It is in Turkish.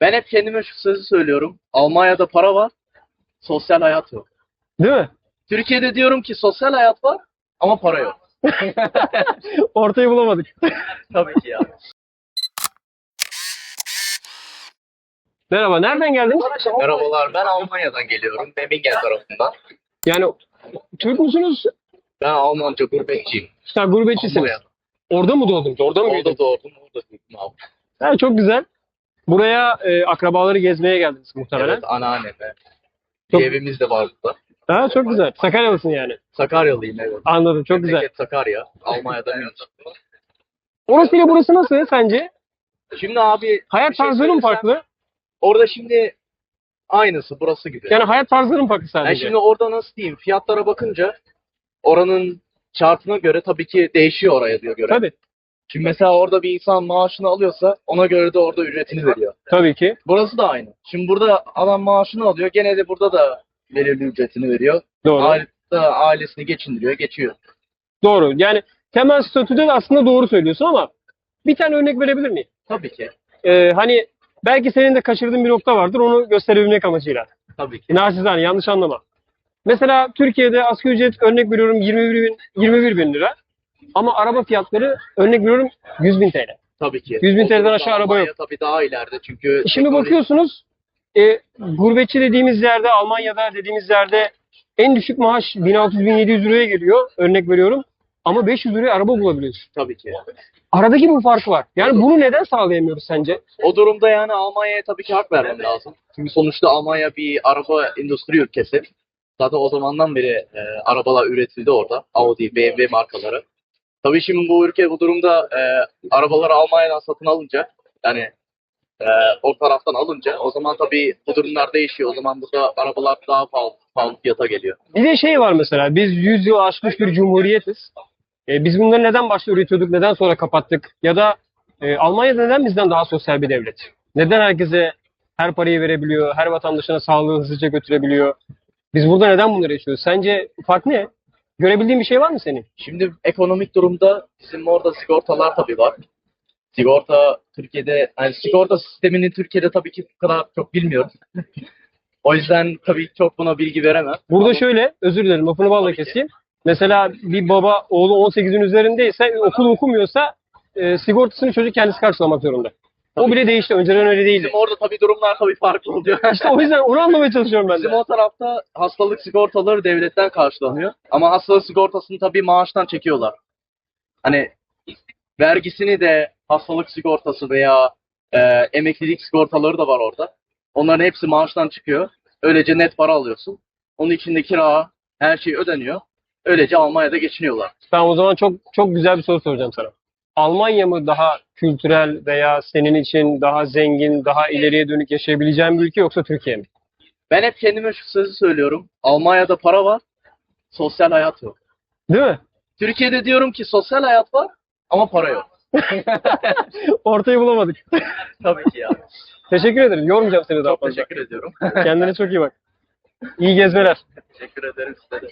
Ben hep kendime şu sözü söylüyorum. Almanya'da para var, sosyal hayat yok. Değil mi? Türkiye'de diyorum ki sosyal hayat var ama para yok. Ortayı bulamadık. Tabii ki ya. Merhaba, nereden geldiniz? Merhabalar, ben Almanya'dan geliyorum. Memmingen tarafından. Yani Türk müsünüz? Ben Almanca gurbetçiyim. Sen gurbetçisiniz. Orada mı doğdunuz? Orada mı büyüdünüz? Orada doğdum, orada büyüdüm abi. Ha, çok güzel. Buraya e, akrabaları gezmeye geldiniz muhtemelen. Evet, anneanneme. Çok- Bir evimiz de var burada. Ha, çok güzel. Sakaryalısın yani. Sakaryalıyım evet. Anladım, çok güzel. Memleket Sakarya. Almanya'da München. Orası ile burası nasıl sence? Şimdi abi Hayat şey tarzları mı farklı? Orada şimdi aynısı burası gibi. Yani hayat tarzları mı farklı Yani sadece? şimdi orada nasıl diyeyim fiyatlara bakınca oranın şartına göre tabii ki değişiyor oraya diyor göre. Tabii, Şimdi mesela orada bir insan maaşını alıyorsa ona göre de orada ücretini veriyor. tabii ki. Burası da aynı. Şimdi burada adam maaşını alıyor gene de burada da belirli ücretini veriyor. Doğru. Aile, ailesini geçindiriyor, geçiyor. Doğru. Yani temel statüde de aslında doğru söylüyorsun ama bir tane örnek verebilir miyim? Tabii ki. Ee, hani belki senin de kaçırdığın bir nokta vardır. Onu gösterebilmek amacıyla. Tabii ki. Naçizane yanlış anlama. Mesela Türkiye'de asgari ücret örnek veriyorum 21 bin, 21 bin lira. Ama araba fiyatları örnek veriyorum 100 bin TL. Tabii ki. 100 bin TL'den aşağı araba Almanya yok. Tabii daha ileride çünkü Şimdi teknoloji- bakıyorsunuz e, gurbetçi dediğimiz yerde Almanya'da dediğimiz yerde en düşük maaş 1600-1700 liraya geliyor örnek veriyorum. Ama 500 liraya araba bulabiliyorsun. Tabii ki. Aradaki bu fark var. Yani bunu neden sağlayamıyoruz sence? O durumda yani Almanya'ya tabii ki hak vermem lazım. Çünkü sonuçta Almanya bir araba endüstri ülkesi. Zaten o zamandan beri e, arabalar üretildi orada. Audi, BMW markaları. Tabii şimdi bu ülke bu durumda e, arabaları Almanya'dan satın alınca yani e, o taraftan alınca o zaman tabii bu durumlar değişiyor. O zaman burada arabalar daha pahalı, pahalı fiyata geliyor. Bir de şey var mesela biz 100 yıl aşmış bir cumhuriyetiz. E, biz bunları neden başta üretiyorduk, neden sonra kapattık? Ya da e, Almanya neden bizden daha sosyal bir devlet? Neden herkese her parayı verebiliyor, her vatandaşına sağlığı hızlıca götürebiliyor? Biz burada neden bunları yaşıyoruz? Sence fark ne? Görebildiğin bir şey var mı senin? Şimdi ekonomik durumda bizim orada sigortalar tabii var. Sigorta Türkiye'de, yani sigorta sistemini Türkiye'de tabii ki bu kadar çok bilmiyorum. o yüzden tabii çok buna bilgi veremem. Burada Ama şöyle, özür dilerim lafını balla keseyim. Mesela bir baba oğlu 18'in üzerindeyse, okul okumuyorsa e, sigortasını çocuk kendisi karşılamak zorunda. O bile değişti. Önceden öyle değildi. Bizim orada tabii durumlar tabii farklı oluyor. İşte o yüzden onu anlamaya çalışıyorum ben Bizim de. o tarafta hastalık sigortaları devletten karşılanıyor. Ama hastalık sigortasını tabii maaştan çekiyorlar. Hani vergisini de hastalık sigortası veya e, emeklilik sigortaları da var orada. Onların hepsi maaştan çıkıyor. Öylece net para alıyorsun. Onun içinde kira, her şey ödeniyor. Öylece Almanya'da geçiniyorlar. Ben o zaman çok çok güzel bir soru soracağım sana. Almanya mı daha kültürel veya senin için daha zengin, daha ileriye dönük yaşayabileceğin bir ülke yoksa Türkiye mi? Ben hep kendime şu sözü söylüyorum. Almanya'da para var, sosyal hayat yok. Değil mi? Türkiye'de diyorum ki sosyal hayat var ama para yok. Ortayı bulamadık. Tabii ki ya. Teşekkür ederim. Yormayacağım seni daha Çok fazla. teşekkür ediyorum. Kendine çok iyi bak. İyi gezmeler. teşekkür ederim size de.